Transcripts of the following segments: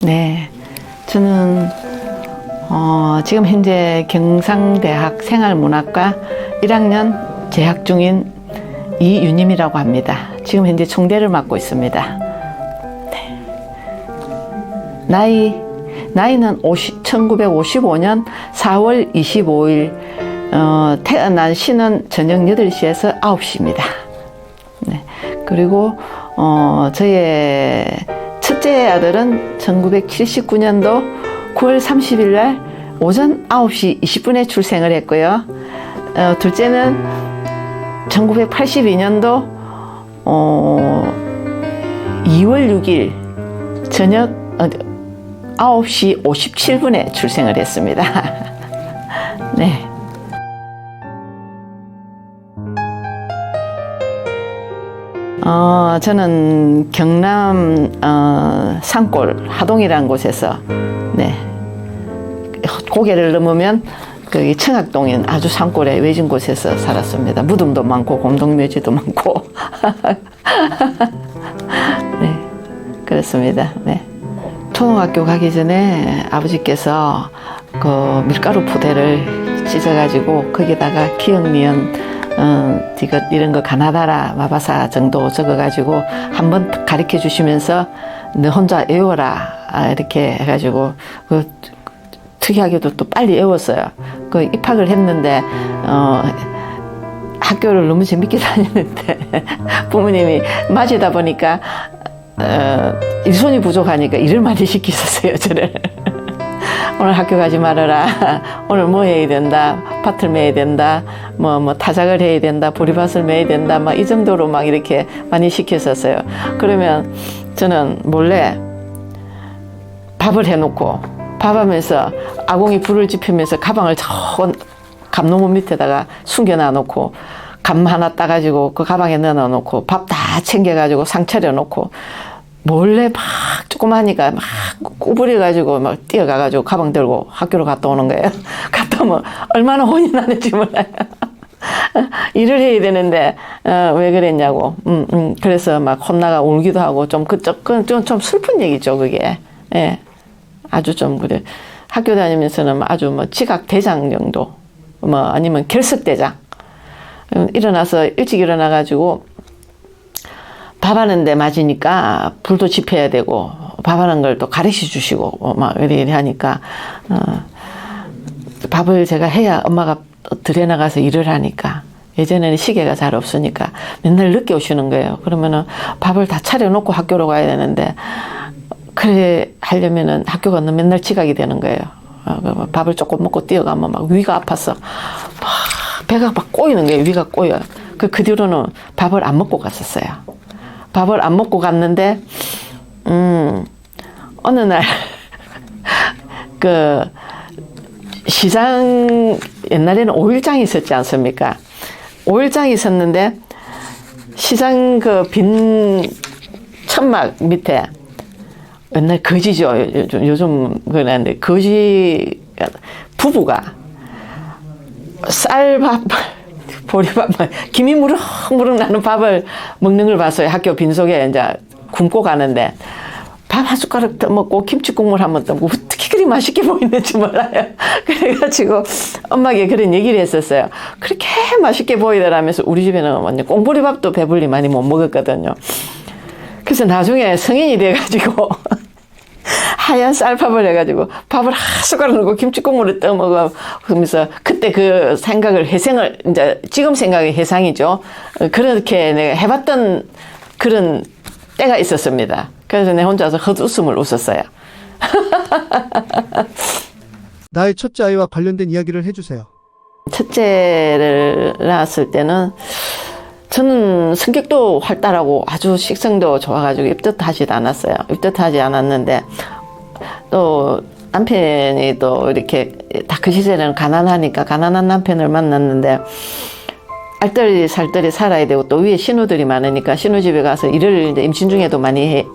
네, 저는 어, 지금 현재 경상대학 생활문학과 1학년 재학 중인 이윤임이라고 합니다. 지금 현재 총대를 맡고 있습니다. 네. 나이 나이는 50, 1955년 4월 25일 어, 태어난 시는 저녁 8시에서 9시입니다. 네. 그리고 어, 저의 첫째 아들은 1979년도 9월 30일 날 오전 9시 20분에 출생을 했고요. 어, 둘째는 1982년도 어, 2월 6일 저녁 어, 9시 57분에 출생을 했습니다. 네. 어, 저는 경남 어, 산골 하동이라는 곳에서 네 고개를 넘으면 그 청학동인 아주 산골의 외진 곳에서 살았습니다. 무덤도 많고 공동묘지도 많고 네 그렇습니다. 네 초등학교 가기 전에 아버지께서 그 밀가루 포대를 찢어가지고 거기다가 기억 니은 어, 이것 이런 거 가나다라 마바사 정도 적어가지고 한번 가르쳐 주시면서 너 혼자 외워라 아, 이렇게 해가지고 그 특이하게도 또 빨리 외웠어요. 그 입학을 했는데 어, 학교를 너무 재밌게 다니는데 부모님이 맞이다 보니까 어, 일손이 부족하니까 일을 많이 시키셨어요 저를. 오늘 학교 가지 말아라. 오늘 뭐 해야 된다. 밭을 매야 된다. 뭐, 뭐, 타작을 해야 된다. 보리밭을 매야 된다. 막 이 정도로 막 이렇게 많이 시켰었어요. 그러면 저는 몰래 밥을 해놓고 밥하면서 아궁이 불을 지피면서 가방을 저 감로문 밑에다가 숨겨놔 놓고 감 하나 따가지고 그 가방에 넣어 놓고 밥 다 챙겨가지고 상 차려 놓고 몰래 막 조그마하니까 막 꾸부려가지고 막 뛰어가가지고 가방 들고 학교로 갔다 오는 거예요. 갔다 오면 얼마나 혼이 나는지 몰라요. 일을 해야 되는데 어, 왜 그랬냐고. 음, 음, 그래서 막 혼나가 울기도 하고 좀 그쪽 그좀 좀 슬픈 얘기죠 그게. 예, 아주 좀 그래. 학교 다니면서는 아주 뭐 지각 대장 정도, 뭐 아니면 결석 대장. 음, 일어나서 일찍 일어나가지고 밥하는데 맞으니까 불도 지펴야 되고 밥하는 걸 또 가르쳐 주시고 어, 막 이래 하니까 어, 밥을 제가 해야 엄마가 들에 나가서 일을 하니까 예전에는 시계가 잘 없으니까 맨날 늦게 오시는 거예요. 그러면은 밥을 다 차려놓고 학교로 가야 되는데 그래 하려면은 학교 가면 맨날 지각이 되는 거예요. 어, 밥을 조금 먹고 뛰어가면 막 위가 아파서 막 배가 막 꼬이는 거예요. 위가 꼬여요. 그, 그 뒤로는 밥을 안 먹고 갔었어요. 밥을 안 먹고 갔는데, 음, 어느 날, 그, 시장, 옛날에는 오일장이 있었지 않습니까? 오일장이 있었는데, 시장 그 빈 천막 밑에, 옛날 거지죠. 요즘, 요즘 그러는데, 거지 부부가 쌀밥, 보리밥, 김이 무럭 무럭 나는 밥을 먹는 걸 봤어요. 학교 빈속에 이제 굶고 가는데 밥 한 숟가락 더 먹고 김치 국물 한 번 떠먹고 어떻게 그리 맛있게 보이는지 몰라요. 그래가지고 엄마에게 그런 얘기를 했었어요. 그렇게 맛있게 보이더라면서 우리 집에는 완전 꽁보리밥도 배불리 많이 못 먹었거든요. 그래서 나중에 성인이 돼가지고 하얀 쌀밥을 해가지고 밥을 한 숟가락 넣고 김치 국물을 떠먹어 그러면서 그때 그 생각을 회생을 이제 지금 생각이 해상이죠. 그렇게 내가 해봤던 그런 때가 있었습니다. 그래서 내 혼자서 헛웃음을 웃었어요. 나의 첫째 아이와 관련된 이야기를 해주세요. 첫째를 낳았을 때는 저는 성격도 활달하고 아주 식성도 좋아가지고 입덧하지도 않았어요. 입덧하지 않았는데 또 남편이 또 이렇게 다 그 시절에는 가난하니까 가난한 남편을 만났는데 알뜰히 살뜰히 살아야 되고 또 위에 신우들이 많으니까 신우집에 가서 일을 이제 임신 중에도 많이 해,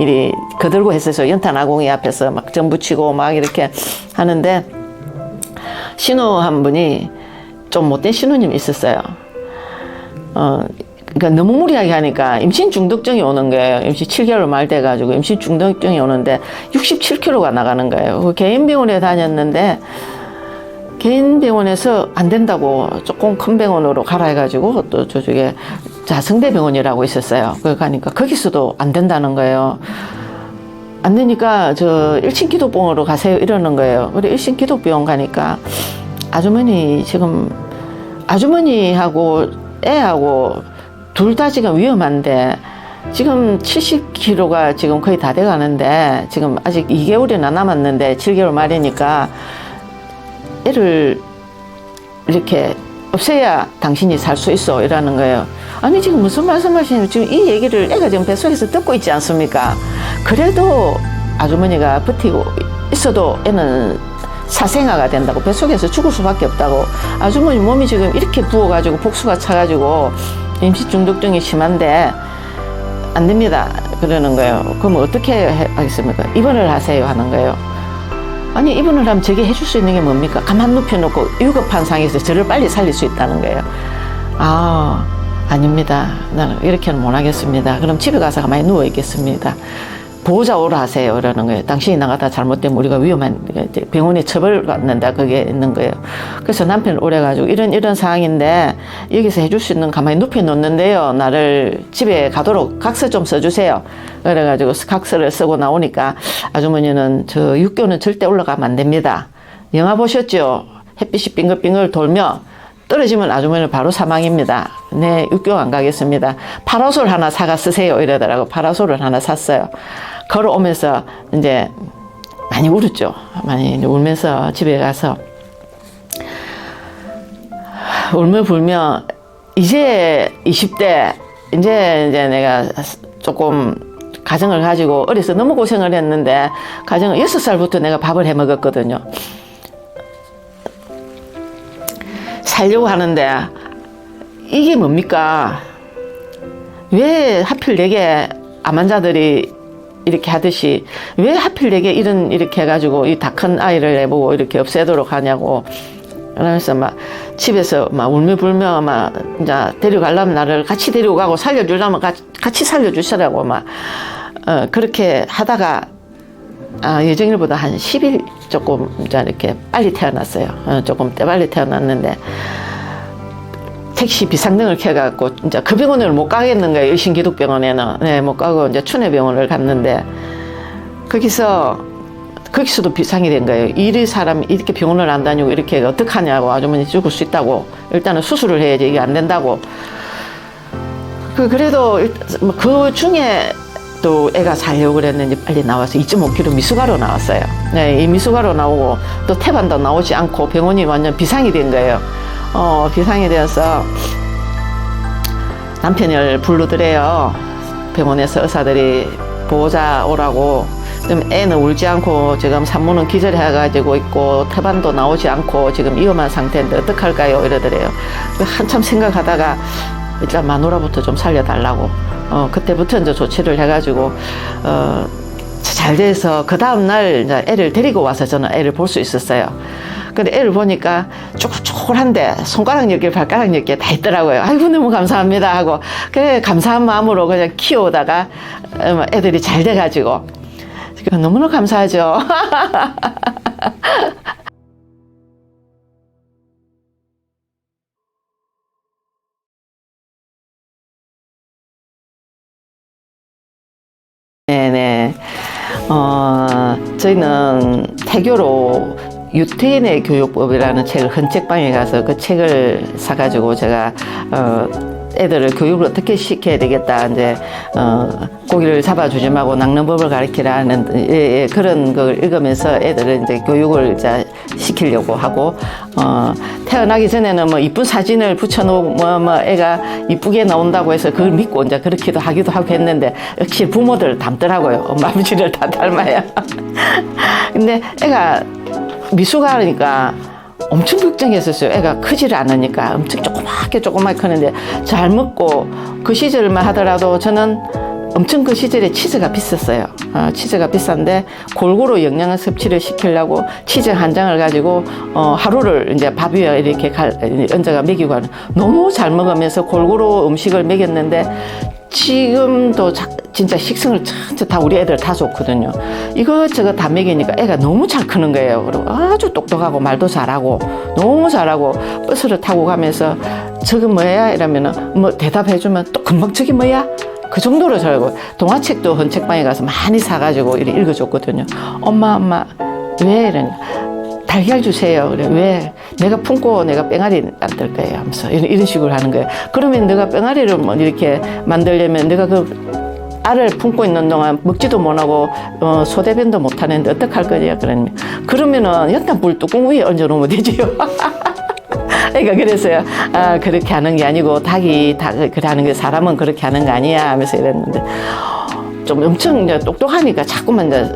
일이 거들고 했어서 연탄 아궁이 앞에서 막전 붙이고 막 이렇게 하는데 신우 한 분이 좀 못된 신우님이 있었어요. 어, 그러니까 너무 무리하게 하니까 임신 중독증이 오는 거예요. 임신 7개월 말 돼가지고 임신 중독증이 오는데 67kg가 나가는 거예요. 그 개인 병원에 다녔는데 개인 병원에서 안 된다고 조금 큰 병원으로 가라 해가지고 또 저쪽에 자성대 병원이라고 있었어요. 거기 가니까 거기서도 안 된다는 거예요. 안 되니까 저 1층 기독병원으로 가세요 이러는 거예요. 우리 1층 기독병원 가니까 아주머니 지금 아주머니하고 애하고 둘 다 지금 위험한데 지금 70kg가 지금 거의 다 돼 가는데 지금 아직 2개월이나 남았는데 7개월 말이니까 애를 이렇게 없애야 당신이 살 수 있어 이라는 거예요. 아니 지금 무슨 말씀하시는 지금 이 얘기를 애가 지금 뱃속에서 듣고 있지 않습니까? 그래도 아주머니가 버티고 있어도 애는 사생아가 된다고 뱃속에서 죽을 수밖에 없다고 아주머니 몸이 지금 이렇게 부어가지고 복수가 차가지고 임시 중독증이 심한데 안 됩니다 그러는 거예요. 그럼 어떻게 해- 하겠습니까? 입원을 하세요 하는 거예요. 아니 입원을 하면 저게 해줄 수 있는 게 뭡니까? 가만 눕혀놓고 위급한 상황에서 저를 빨리 살릴 수 있다는 거예요. 아 아닙니다. 나는 이렇게는 못 하겠습니다. 그럼 집에 가서 가만히 누워 있겠습니다. 보호자 오라 하세요. 이러는 거예요. 당신이 나가다 잘못되면 우리가 위험한 병원에 처벌받는다. 그게 있는 거예요. 그래서 남편을 오래가지고 이런 이런 상황인데 여기서 해줄 수 있는 가만히 눕혀 놓는데요. 나를 집에 가도록 각서 좀 써주세요. 그래가지고 각서를 쓰고 나오니까 아주머니는 저 육교는 절대 올라가면 안 됩니다. 영화 보셨죠? 햇빛이 빙글빙글 돌며 떨어지면 아주머니는 바로 사망입니다. 네, 육교 안 가겠습니다. 파라솔 하나 사가 쓰세요. 이러더라고. 파라솔을 하나 샀어요. 걸어오면서 이제 많이 울었죠. 많이 울면서 집에 가서 울며 불며 이제 20대 이제 이제 내가 조금 가정을 가지고 어려서 너무 고생을 했는데 가정을 6살부터 내가 밥을 해 먹었거든요. 살려고 하는데 이게 뭡니까? 왜 하필 내게 암 환자들이 이렇게 하듯이 왜 하필 내게 이런 이렇게 해가지고 이 다 큰 아이를 내보고 이렇게 없애도록 하냐고 그러면서 막 집에서 막 울며 불며 막 이제 데려가려면 나를 같이 데리고 가고 살려주려면 같이 살려주시라고 막 어, 그렇게 하다가 아, 예정일보다 한 10일 조금 이제 이렇게 빨리 태어났어요. 어, 조금 때 빨리 태어났는데 택시 비상등을 켜갖고 이제 그 병원을 못 가겠는 거예요. 일신기독병원에는 네, 못 가고 이제 춘해병원을 갔는데 거기서 거기서도 비상이 된 거예요. 이리 사람 이렇게 병원을 안 다니고 이렇게 어떡하냐고 아주머니 죽을 수 있다고 일단은 수술을 해야지 이게 안 된다고. 그 그래도 일- 뭐그 중에 또 애가 살려고 그랬는지 빨리 나와서 2.5kg 미숙아로 나왔어요. 네, 이 미숙아로 나오고 또 태반도 나오지 않고 병원이 완전 비상이 된 거예요. 어, 비상이 되어서 남편을 부르더래요. 병원에서 의사들이 보호자 오라고. 지금 애는 울지 않고 지금 산모는 기절해가지고 있고 태반도 나오지 않고 지금 위험한 상태인데 어떡할까요? 이러더래요. 한참 생각하다가 일단 마누라부터 좀 살려달라고. 어, 그때부터 이제 조치를 해가지고, 어, 잘 돼서 그 다음날 이제 애를 데리고 와서 저는 애를 볼 수 있었어요. 근데 애를 보니까 쪼글쪼글한데 손가락 10개, 발가락 10개 다 있더라고요. 아이고, 너무 감사합니다 하고. 그래, 감사한 마음으로 그냥 키우다가 어, 애들이 잘 돼가지고. 너무나 감사하죠. 네네. 어, 저희는 태교로 유태인의 교육법이라는 책을 헌책방에 가서 그 책을 사가지고 제가, 어, 애들을 교육을 어떻게 시켜야 되겠다. 이제, 어, 고기를 잡아주지 말고 낚는 법을 가르치라는, 예, 예, 그런 걸 읽으면서 애들을 이제 교육을 이제 시키려고 하고, 어, 태어나기 전에는 뭐 이쁜 사진을 붙여놓고, 뭐, 뭐, 애가 이쁘게 나온다고 해서 그걸 믿고 이제 그렇기도 하기도 하고 했는데, 역시 부모들 닮더라고요. 엄마, 아버지를 다 닮아야. 근데 애가 미숙아니까 엄청 걱정했었어요. 애가 크지를 않으니까 엄청 조그맣게 조그맣게 크는데 잘 먹고 그 시절만 하더라도 저는 엄청 그 시절에 치즈가 비쌌어요. 어, 치즈가 비싼데 골고루 영양 섭취를 시키려고 치즈 한 장을 가지고 어, 하루를 이제 밥 위에 이렇게 갈, 얹어가 먹이고 하는 너무 잘 먹으면서 골고루 음식을 먹였는데 지금도 자- 진짜 식성을 전체 다 우리 애들 다 좋거든요. 이것저것 다 먹이니까 애가 너무 잘 크는 거예요. 그리고 아주 똑똑하고 말도 잘하고 너무 잘하고 버스를 타고 가면서 저거 뭐야 이러면은 뭐 대답해주면 또 금방 저게 뭐야 그 정도로 잘고 동화책도 헌책방에 가서 많이 사가지고 이렇게 읽어줬거든요. 엄마 엄마 왜 이러냐 달걀 주세요. 그래 왜 내가 품고 내가 뺑아리 만들 거예요. 하면서 이런, 이런 식으로 하는 거예요. 그러면 내가 뺑아리를 뭐 이렇게 만들려면 내가 그 알을 품고 있는 동안 먹지도 못하고 어, 소대변도 못하는데 어떡할 거냐 그러면 그러면은 일단 물뚜껑 위에 얹어놓으면 되지요. 그러니까 그랬어요. 아 그렇게 하는 게 아니고 닭이 닭 그래 하는 게 사람은 그렇게 하는 거 아니야 하면서 이랬는데 좀 엄청 이제 똑똑하니까 자꾸만 이제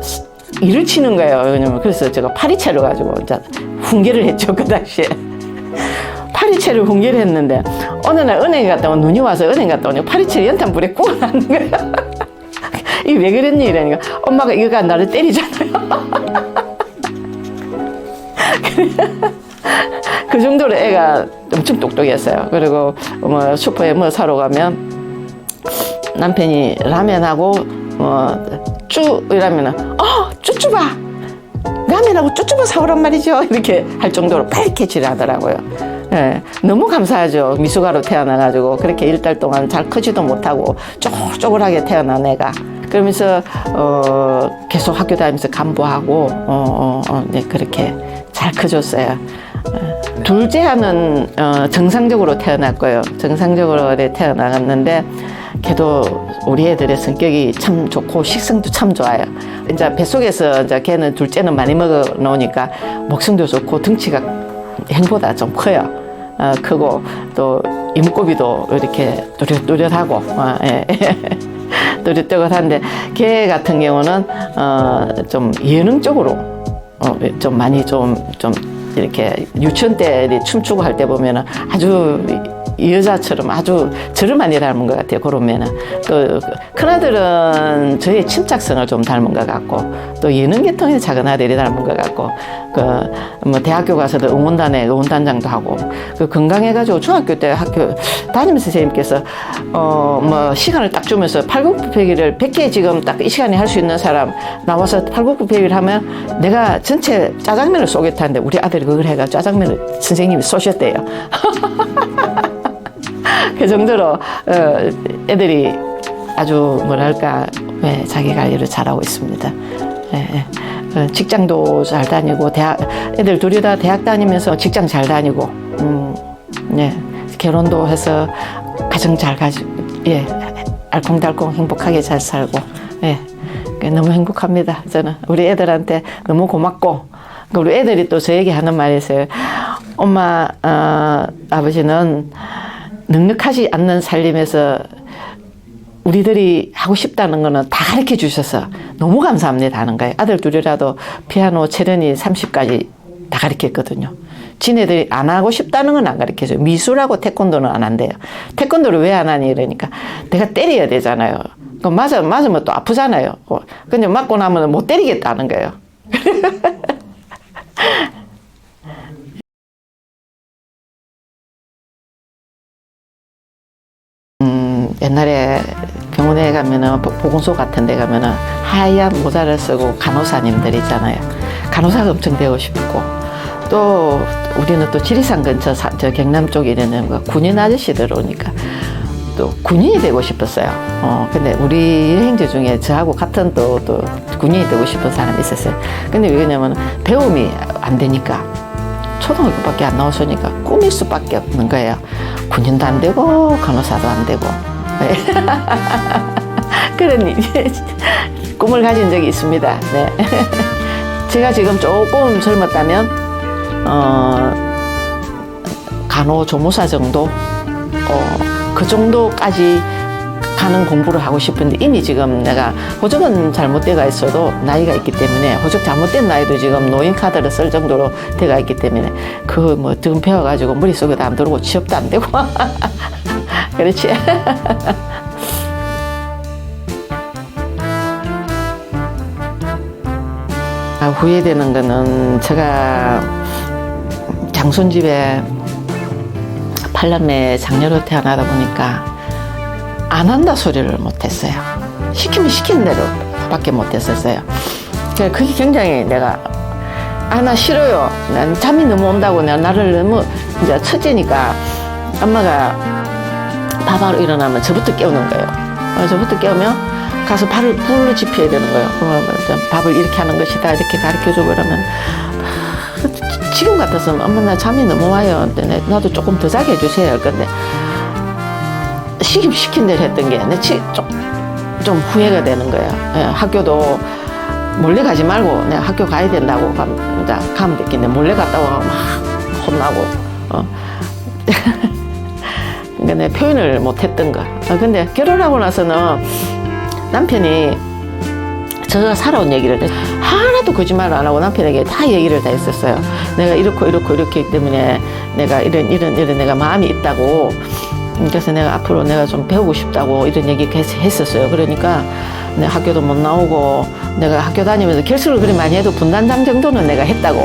일을 치는 거예요. 왜냐면 그래서 제가 파리채를 가지고 훈계를 했죠 그 당시에. 파리채를 훈계를 했는데 어느 날 은행 갔다 온 눈이 와서 은행 갔다 오니 파리채를 연탄 불에 구워놨는 거야. 이게 왜 그랬니 이러니까 엄마가 이거가 나를 때리잖아요. 그 정도로 애가 엄청 똑똑했어요. 그리고 뭐 슈퍼에 뭐 사러 가면 남편이 라면하고 뭐쭈 이러면은 어 쭈쭈바 라면하고 쭈쭈바 사오란 말이죠. 이렇게 할 정도로 빨개질 하더라고요. 예, 너무 감사하죠. 미숙아로 태어나가지고 그렇게 일 달 동안 잘 크지도 못하고 쪼글쪼글하게 태어난 애가. 그러면서 어, 계속 학교 다니면서 간부하고 어, 어, 어, 네, 그렇게 잘 커졌어요. 어, 둘째는 어, 정상적으로 태어났고요. 정상적으로 네, 태어나갔는데 걔도 우리 애들의 성격이 참 좋고 식성도 참 좋아요. 이제 뱃속에서 이제 걔는 둘째는 많이 먹어 놓으니까 목성도 좋고 덩치가 행보다 좀 커요. 어, 크고 또 이목구비도 이렇게 또렷또렷하고 어, 예. 또렷또렷한데 걔 같은 경우는 어, 좀 예능 쪽으로 어, 좀 많이 좀좀 이렇게 유치원 때 춤추고 할 때 보면은 아주 이 여자처럼 아주 저를 많이 닮은 것 같아요. 그러면은 또 큰아들은 저의 침착성을 좀 닮은 것 같고 또 예능 계통의 작은 아들이 닮은 것 같고 그 뭐 대학교 가서도 응원단에 응원단장도 하고 그 건강해가지고 중학교 때 학교 담임 선생님께서 선생님께서 어뭐 시간을 딱 주면서 팔굽혀펴기를 100개 지금 딱 이 시간에 할 수 있는 사람 나와서 팔굽혀펴기를 하면 내가 전체 짜장면을 쏘겠다는데 우리 아들이 그걸 해가 짜장면을 선생님이 쏘셨대요. 그 정도로 어, 애들이 아주 뭐랄까 예, 자기 관리를 잘하고 있습니다. 어, 직장도 잘 다니고 대학 애들 둘이 다 대학 다니면서 직장 잘 다니고 음, 예. 결혼도 해서 가정 잘 가지 예 알콩달콩 행복하게 잘 살고 예그 너무 행복합니다 저는 우리 애들한테 너무 고맙고 그 우리 애들이 또 저에게 하는 말이 있어요 엄마 어, 아버지는 넉넉하지 않는 살림에서 우리들이 하고 싶다는 거는 다 가르쳐 주셔서 너무 감사합니다 하는 거예요. 아들 둘이라도 피아노, 체르니 30까지 다 가르쳤거든요. 지네들이 안 하고 싶다는 건 안 가르쳐줘요. 미술하고 태권도는 안 한대요. 태권도를 왜 안 하니 이러니까 내가 때려야 되잖아요. 그 맞아, 맞으면 또 아프잖아요. 어, 근데 맞고 나면 못 때리겠다는 거예요. 음, 옛날에 병원에 가면은 보- 보건소 같은 데 가면은 하얀 모자를 쓰고 간호사님들 있잖아요. 간호사가 엄청 되고 싶고 또 우리는 또 지리산 근처 사- 저 경남 쪽에 있는 그 군인 아저씨들 오니까 또 군인이 되고 싶었어요. 어, 근데 우리 여행자 중에 저하고 같은 또, 또 군인이 되고 싶은 사람이 있었어요. 근데 왜냐면 배움이 안 되니까 초등학교밖에 안 나왔으니까 꿈일 수밖에 없는 거예요. 군인도 안 되고 간호사도 안 되고 네. 그런 일- 꿈을 가진 적이 있습니다. 네. 제가 지금 조금 젊었다면 어, 간호조무사 정도 어, 그 정도까지 가는 공부를 하고 싶은데 이미 지금 내가 호적은 잘못돼가 있어도 나이가 있기 때문에 호적 잘못된 나이도 지금 노인 카드를 쓸 정도로 돼가 있기 때문에 그뭐 등금 배워가지고 머릿속에도 안 들어오고 취업도 안 되고. 그렇지? 아, 후회되는 거는 제가 장손집에 팔남매 장녀로 태어나다 보니까 안 한다 소리를 못했어요. 시키면 시키는 대로 밖에 못했었어요. 그게 굉장히 내가 아나 싫어요. 난 잠이 너무 온다고 내가 나를 너무 이제 첫째니까 엄마가 밥하러 일어나면 저부터 깨우는 거예요. 어, 저부터 깨우면 가서 발을 불로 지펴야 되는 거예요. 이제 밥을 이렇게 하는 것이다 이렇게 가르쳐 주고 그러면 아, 지금 같았으면 엄마 나 잠이 너무 와요. 나도 조금 더 자게 해주세요. 근데 시kim 시킨 대로 했던 게 내 치, 좀, 좀 후회가 되는 거예요. 예, 학교도 몰래 가지 말고 내가 학교 가야 된다고 가면, 가면 됐겠네. 몰래 갔다 오면 막 혼나고. 어. 그러니까 내 표현을 못 했던 거. 어, 근데 결혼하고 나서는 남편이 제가 살아온 얘기를 하나도 거짓말 안 하고 남편에게 다 얘기를 다 했었어요. 내가 이렇고 이렇고 이렇기 때문에 내가 이런 이런 이런 내가 마음이 있다고. 그래서 내가 앞으로 내가 좀 배우고 싶다고 이런 얘기 계속 했었어요. 그러니까 내 학교도 못 나오고 내가 학교 다니면서 결석을 그리 많이 해도 분단장 정도는 내가 했다고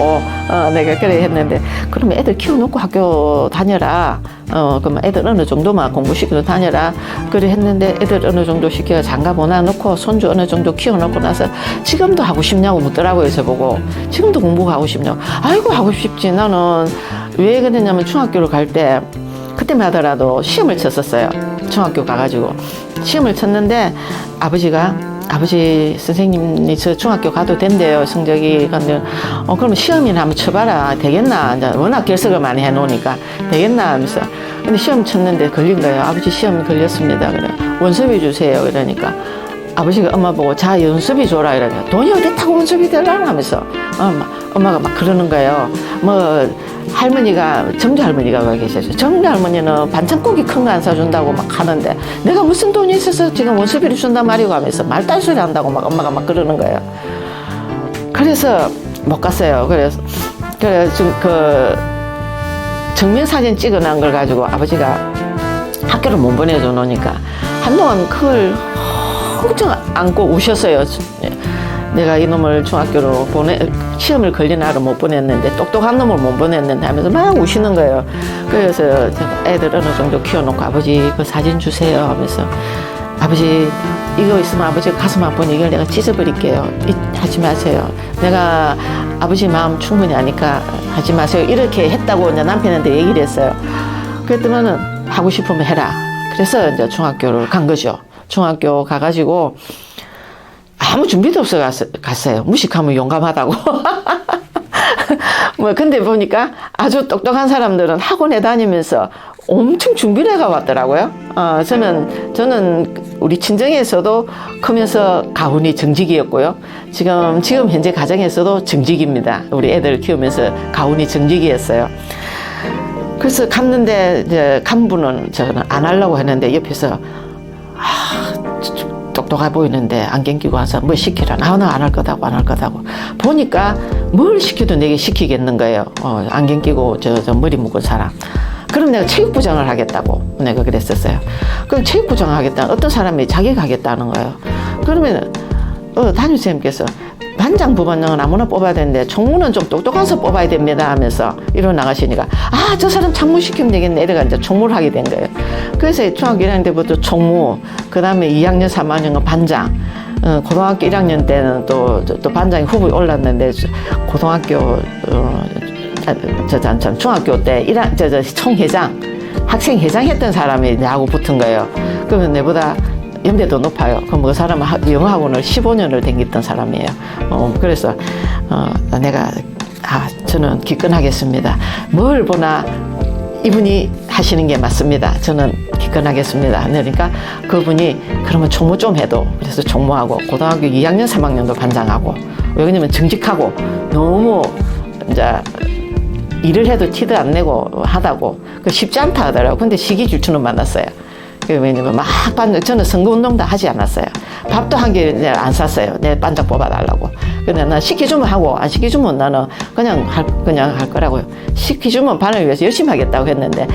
어, 내가 그래 했는데 그러면 애들 키워놓고 학교 다녀라. 어, 그러면 애들 어느 정도만 공부시키러 다녀라. 그래 했는데 애들 어느 정도 시켜 장가 보내놓고 손주 어느 정도 키워놓고 나서 지금도 하고 싶냐고 묻더라고요. 저보고. 지금도 공부하고 싶냐고. 아이고, 하고 싶지. 나는 왜 그랬냐면 중학교를 갈 때 그때만 하더라도 시험을 쳤었어요. 중학교 가가지고. 시험을 쳤는데 아버지가 아버지 선생님이 저 중학교 가도 된대요 성적이. 근데 어 그러면 시험이나 한번 쳐봐라. 되겠나? 이제 워낙 결석을 많이 해놓으니까 되겠나? 하면서. 근데 시험 쳤는데 걸린 거예요. 아버지 시험 걸렸습니다. 그래. 원서비 주세요. 그러니까. 아버지가 엄마 보고 자 연습이 줘라. 이러면 돈이 어디 타고 연습이 되려나 하면서. 엄마, 엄마가 막 그러는 거예요. 뭐 할머니가 정주 할머니가 와 계셔서 정주 할머니는 반찬고기 큰거 안 사준다고 막 하는데 내가 무슨 돈이 있어서 지금 원수비를 준단 말이고 하면서 말단 소리 한다고 막 엄마가 막 그러는 거예요 그래서 못 갔어요 그래서 그래 지금 그 정면 사진 찍어놓은 걸 가지고 아버지가 학교를 못 보내줘 놓으니까 한동안 그걸 엄청 안고 우셨어요. 내가 이놈을 중학교로 보내 시험을 걸린 아를 못 보냈는데 똑똑한 놈을 못 보냈는데 하면서 막 우시는 거예요. 그래서 제가 애들 어느 정도 키워놓고 아버지 그 사진 주세요 하면서 아버지 이거 있으면 아버지 가슴 아픈 이걸 내가 찢어버릴게요. 이- 하지 마세요. 내가 아버지 마음 충분히 아니까 하지 마세요. 이렇게 했다고 이제 남편한테 얘기를 했어요. 그랬더니는 하고 싶으면 해라. 그래서 이제 중학교를 간 거죠. 중학교 가가지고 아무 준비도 없어 갔- 갔어요. 무식하면 용감하다고. 뭐 근데 보니까 아주 똑똑한 사람들은 학원에 다니면서 엄청 준비를 해가 왔더라고요. 어, 저는 저는 우리 친정에서도 크면서 가훈이 정직이었고요. 지금 지금 현재 가정에서도 정직입니다. 우리 애들 키우면서 가훈이 정직이었어요. 그래서 갔는데 이제 간부는 저는 안 하려고 했는데 옆에서 아, 좀 똑똑해 보이는데 안경 끼고 와서 뭐 시키라. 나는 안할 거다고 안 할 거다고. 보니까 뭘 시켜도 내게 시키겠는 거예요. 어, 안경 끼고 저, 저 머리 묶은 사람. 그럼 내가 체육부장을 하겠다고 내가 그랬었어요. 그럼 체육부장을 하겠다. 어떤 사람이 자기가 하겠다는 거예요. 그러면 어, 담임선생님께서 반장 부반장은 아무나 뽑아야 되는데 총무는 좀 똑똑한 서 뽑아야 됩니다 하면서 일어 나가시니까 아 저 사람 참모 시키면 되겠네 이래가 이제 총무를 하게 된 거예요. 그래서 중학교 1학년 때부터 총무, 그 다음에 2학년 3학년은 반장, 어, 고등학교 1학년 때는 또, 또, 또 반장이 후보에 올랐는데 고등학교 어, 저, 저, 저, 중학교 때 1학, 저, 저, 총회장, 학생 회장 했던 사람이 나하고 붙은 거예요. 그러면 내보다 연배도 높아요. 그럼 그 사람은 학- 영어학원을 15년을 다녔던 사람이에요. 어, 그래서, 어, 내가, 아, 저는 기권하겠습니다. 뭘 보나 이분이 하시는 게 맞습니다. 저는 기권하겠습니다. 그러니까 그분이 그러면 총무 좀 해도 그래서 총무하고 고등학교 2학년, 3학년도 반장하고 왜냐면 정직하고 너무 이제 일을 해도 티도 안 내고 하다고 그 쉽지 않다 하더라고. 근데 시기 질투는 만났어요. 그 왜냐면 막 반, 저는 선거운동도 하지 않았어요. 밥도 한 개 안 샀어요. 내 반장 뽑아달라고. 근데 나 시켜주면 하고 안 시켜주면 나는 그냥 할 그냥 할 거라고요. 시켜주면 반을 위해서 열심히 하겠다고 했는데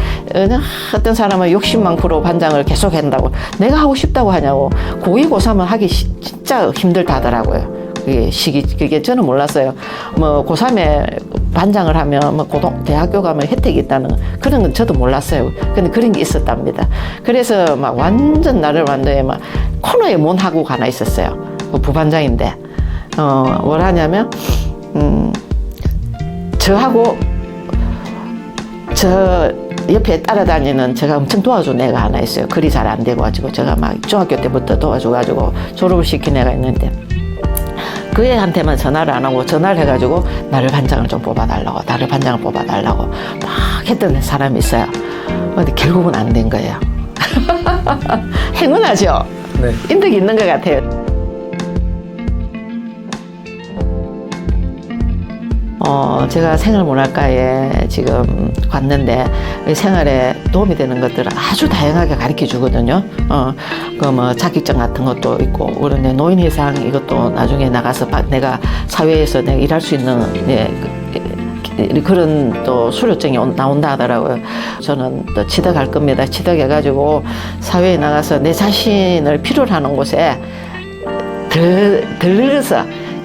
어떤 사람은 욕심 많고로 반장을 계속 한다고 내가 하고 싶다고 하냐고 고위고삼을 하기 시- 진짜 힘들다 하더라고요. 그게 시기 그게 저는 몰랐어요. 뭐 고3에 반장을 하면 뭐 고등 대학교 가면 혜택이 있다는 그런 건 저도 몰랐어요. 근데 그런 게 있었답니다. 그래서 막 완전 나를 완전히 막 코너에 몬하고 하나 있었어요. 그 부반장인데 어 뭐라냐면 음 저하고 저 옆에 따라다니는 제가 엄청 도와준 애가 하나 있어요. 글이 잘 안 되고 가지고 제가 막 중학교 때부터 도와줘가지고 졸업을 시킨 애가 있는데 그 애한테만 전화를 안 하고 전화를 해가지고 나를 반장을 좀 뽑아달라고 나를 반장을 뽑아달라고 막 했던 사람이 있어요. 근데 결국은 안 된 거예요. 행운하죠. 네. 인덕이 있는 것 같아요. 어, 제가 생활문화과에 지금 갔는데 이 생활에 도움이 되는 것들을 아주 다양하게 가르쳐 주거든요. 어, 그뭐 자격증 같은 것도 있고, 그런데 노인회상 이것도 나중에 나가서 바- 내가 사회에서 내가 일할 수 있는 예, 그- 그런 또 수료증이 온- 나온다 하더라고요. 저는 또 지덕할 겁니다. 지덕해가지고 사회에 나가서 내 자신을 필요로 하는 곳에 들, 들러서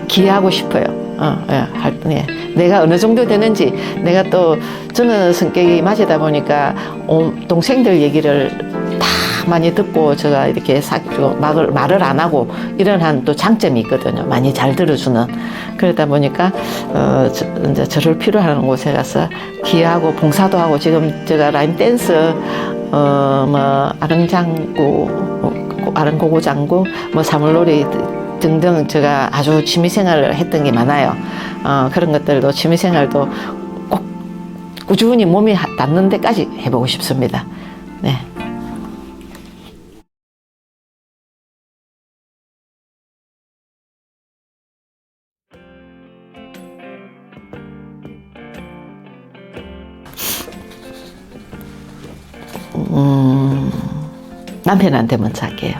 기여하고 싶어요. 어, 예, 할, 예. 내가 어느 정도 되는지, 내가 또, 저는 성격이 맞이다 보니까, 온- 동생들 얘기를 다 많이 듣고, 제가 이렇게 사, 저, 말을, 안 하고, 이런 한 또 장점이 있거든요. 많이 잘 들어주는. 그러다 보니까, 어, 저, 이제 저를 필요하는 곳에 가서 기여하고, 봉사도 하고, 지금 제가 라인 댄스, 어, 뭐, 아릉장구, 어, 아름고고장구, 뭐 사물놀이 등등 제가 아주 취미생활을 했던 게 많아요. 어, 그런 것들도 취미생활도 꼭 꾸준히 몸이 하- 닿는 데까지 해보고 싶습니다. 네. 음, 남편한테 먼저 할게요.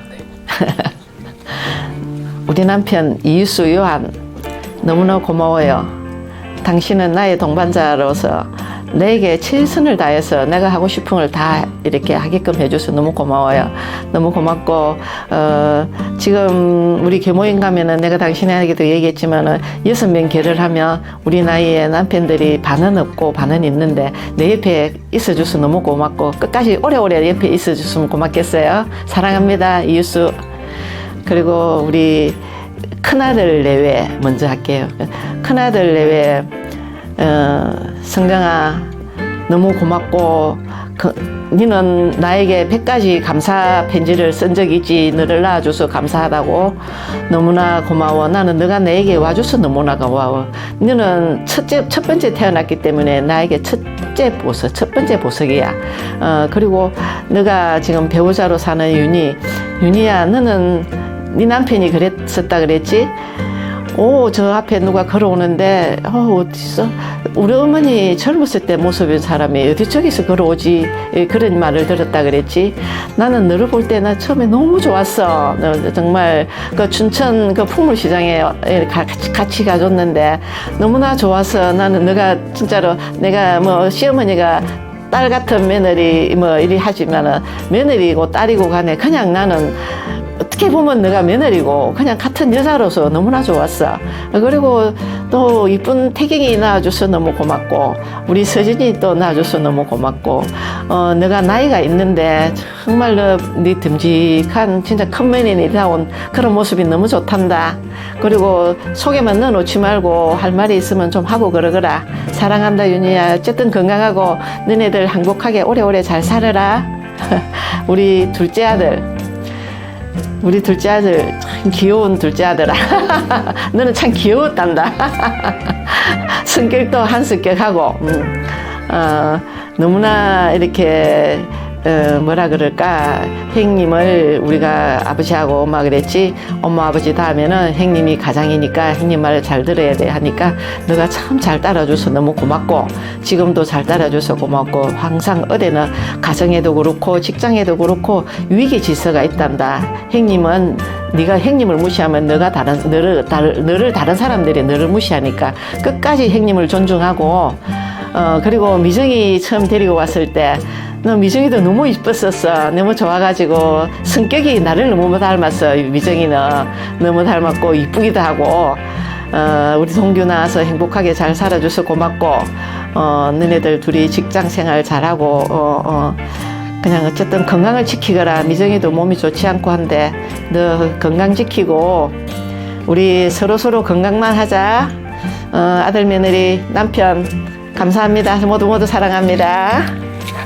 우리 남편 이유수 요한 너무나 고마워요. 당신은 나의 동반자로서 내게 최선을 다해서 내가 하고 싶은 걸 다 이렇게 하게끔 해줘서 너무 고마워요. 너무 고맙고 어, 지금 우리 계모임 가면은 내가 당신에게도 얘기했지만은 여섯 명 결혼하면 우리 나이에 남편들이 반은 없고 반은 있는데 내 옆에 있어줘서 너무 고맙고 끝까지 오래오래 옆에 있어줬으면 고맙겠어요. 사랑합니다 이유수. 그리고 우리 큰아들 내외 먼저 할게요. 큰아들 내외 어, 성경아 너무 고맙고 그, 니는 나에게 100가지 감사 편지를 쓴 적이 있지. 너를 낳아줘서 감사하다고. 너무나 고마워. 나는 너가 내게 와줘서 너무나 고마워. 너는 첫째 첫 번째 태어났기 때문에 나에게 첫째 보석 첫 번째 보석이야. 어, 그리고 너가 지금 배우자로 사는 윤희. 윤희야 너는 네 남편이 그랬었다 그랬지 오, 저 앞에 누가 걸어오는데, 어, 어디서? 우리 어머니 젊었을 때 모습인 사람이 어디 저기서 걸어오지? 예, 그런 말을 들었다 그랬지. 나는 너를 볼 때 나 처음에 너무 좋았어. 너 정말 그 춘천 그 풍물시장에 예, 가- 같이, 같이 가줬는데 너무나 좋아서 나는 너가 진짜로 내가 뭐 시어머니가 딸 같은 며느리 뭐 이리 하지만은 며느리고 딸이고 간에 그냥 나는 어떻게 보면 내가 며느리고 그냥 같은 여자로서 너무나 좋았어. 그리고 또 이쁜 태경이 낳아줘서 너무 고맙고 우리 서진이 또 낳아줘서 너무 고맙고 어 내가 나이가 있는데 정말로 네 듬직한 진짜 큰 며느리다운 그런 모습이 너무 좋단다. 그리고 속에만 넣어놓지 말고 할 말이 있으면 좀 하고 그러거라. 사랑한다 윤희야. 어쨌든 건강하고 너네들 행복하게 오래오래 잘 살아라. 우리 둘째 아들 우리 둘째 아들 참 귀여운 둘째 아들아. 너는 참 귀여웠단다. 성격도 한성격하고 음, 어, 너무나 이렇게 어, 뭐라 그럴까? 형님을 우리가 아버지하고 엄마 그랬지? 엄마 아버지 다음에는 형님이 가장이니까 형님 말을 잘 들어야 돼 하니까 너가 참 잘 따라줘서 너무 고맙고 지금도 잘 따라줘서 고맙고 항상 어디는 가정에도 그렇고 직장에도 그렇고 위기 질서가 있단다. 형님은 네가 형님을 무시하면 너가 다른 너를 다른 너를 다른 사람들이 너를 무시하니까 끝까지 형님을 존중하고 어 그리고 미정이 처음 데리고 왔을 때 너 미정이도 너무 이뻤었어. 너무 좋아가지고 성격이 나를 너무 닮았어. 미정이는 너무 닮았고 이쁘기도 하고 어, 우리 동규 나와서 행복하게 잘 살아줘서 고맙고 어, 너네들 둘이 직장 생활 잘하고 어, 어, 그냥 어쨌든 건강을 지키거라. 미정이도 몸이 좋지 않고 한데 너 건강 지키고 우리 서로 서로 건강만 하자. 어, 아들 며느리 남편 감사합니다. 모두 모두 사랑합니다.